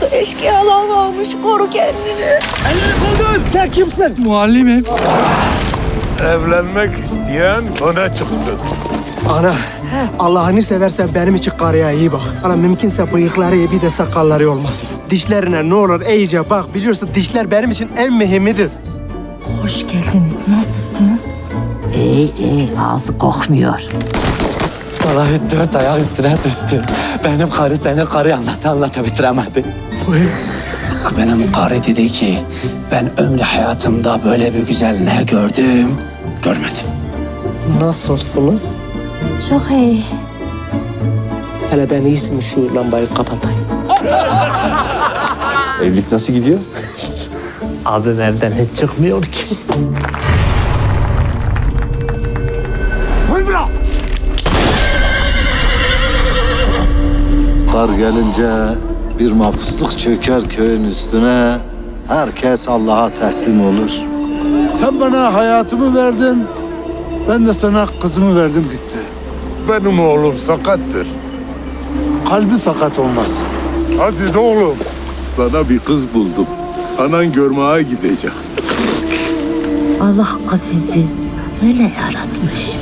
Burada eşkıyalar varmış. Koru kendini. Sen kimsin? Muallimim. Evlenmek isteyen öne çıksın. Ana, Allah'ını seversen benim için karıya iyi bak. Ana mümkünse bıyıkları iyi bir de sakalları olmasın. Dişlerine ne olur iyice bak. Biliyorsun dişler benim için en mühimidir. Hoş geldiniz. Nasılsınız? İyi iyi ağzı kokmuyor. Vallahi dört ayak üstüne düştü. Benim karı senin karı anlat anlata bitiremedi. Benim karı dedi ki ben ömrü hayatımda böyle bir güzel ne gördüm görmedim. Nasılsınız? Çok iyi. Hele ben iyisi şu lambayı kapatayım. Evlilik nasıl gidiyor? Abim evden hiç çıkmıyor ki. Kar gelince bir mahpusluk çöker köyün üstüne. Herkes Allah'a teslim olur. Sen bana hayatımı verdin. Ben de sana kızımı verdim gitti. Benim oğlum sakattır. Kalbi sakat olmaz. Aziz oğlum. Sana bir kız buldum. Anan görmeye gidecek. Allah Aziz'i öyle yaratmış.